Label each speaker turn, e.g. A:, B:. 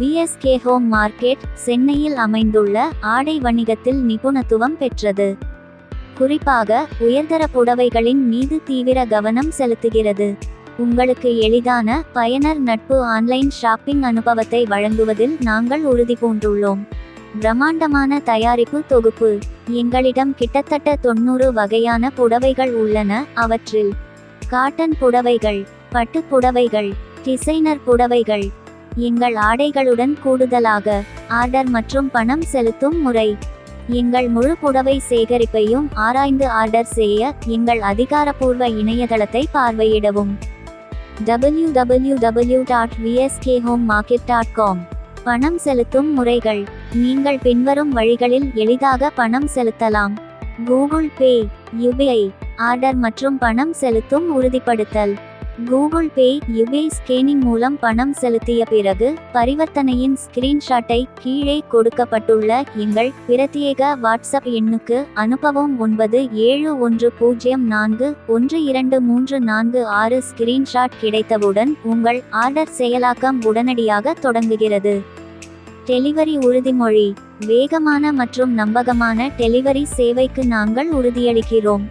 A: VSK home market சென்னையில் அமைந்துள்ள ஆடை வணிகத்தில் நிபுணத்துவம் பெற்றது. குறிப்பாக உயர்தர புடவைகளின் மீது தீவிர கவனம் செலுத்துகிறது. உங்களுக்கு எளிதான பயனர் நட்பு ஆன்லைன் ஷாப்பிங் அனுபவத்தை வழங்குவதில் நாங்கள் உறுதி பூண்டுள்ளோம். பிரம்மாண்டமான தயாரிப்பு தொகுப்பு. எங்களிடம் கிட்டத்தட்ட தொண்ணூறு வகையான புடவைகள் உள்ளன. அவற்றில் காட்டன் புடவைகள் பட்டு புடவைகள் டிசைனர் புடவைகள் எங்கள் ஆடைகளுடன் கூடுதலாக ஆர்டர் மற்றும் பணம் செலுத்தும் முறை. எங்கள் முழு புடவை சேகரிப்பையும் ஆராய்ந்து ஆர்டர் செய்ய எங்கள் அதிகாரப்பூர்வ இணையதளத்தை பார்வையிடவும். W W W dot VSK home market dot com பணம் செலுத்தும் முறைகள். நீங்கள் பின்வரும் வழிகளில் எளிதாக பணம் செலுத்தலாம். கூகுள் பே யுபிஐ ஆர்டர் மற்றும் பணம் செலுத்தும் உறுதிப்படுத்தல். கூகுள் பே யுபே ஸ்கேனிங் மூலம் பணம் செலுத்திய பிறகு பரிவர்த்தனையின் ஸ்கிரீன்ஷாட்டை கீழே கொடுக்கப்பட்டுள்ள எங்கள் பிரத்யேக வாட்ஸ்அப் எண்ணுக்கு அனுப்பவும் ஒன்பது ஏழு ஒன்று பூஜ்ஜியம் நான்கு ஒன்று இரண்டு மூன்று நான்கு ஆறு ஸ்கிரீன்ஷாட் கிடைத்தவுடன் உங்கள் ஆர்டர் செயலாக்கம் உடனடியாக தொடங்குகிறது. டெலிவரி உறுதிமொழி. வேகமான மற்றும் நம்பகமான டெலிவரி சேவைக்கு நாங்கள் உறுதியளிக்கிறோம்.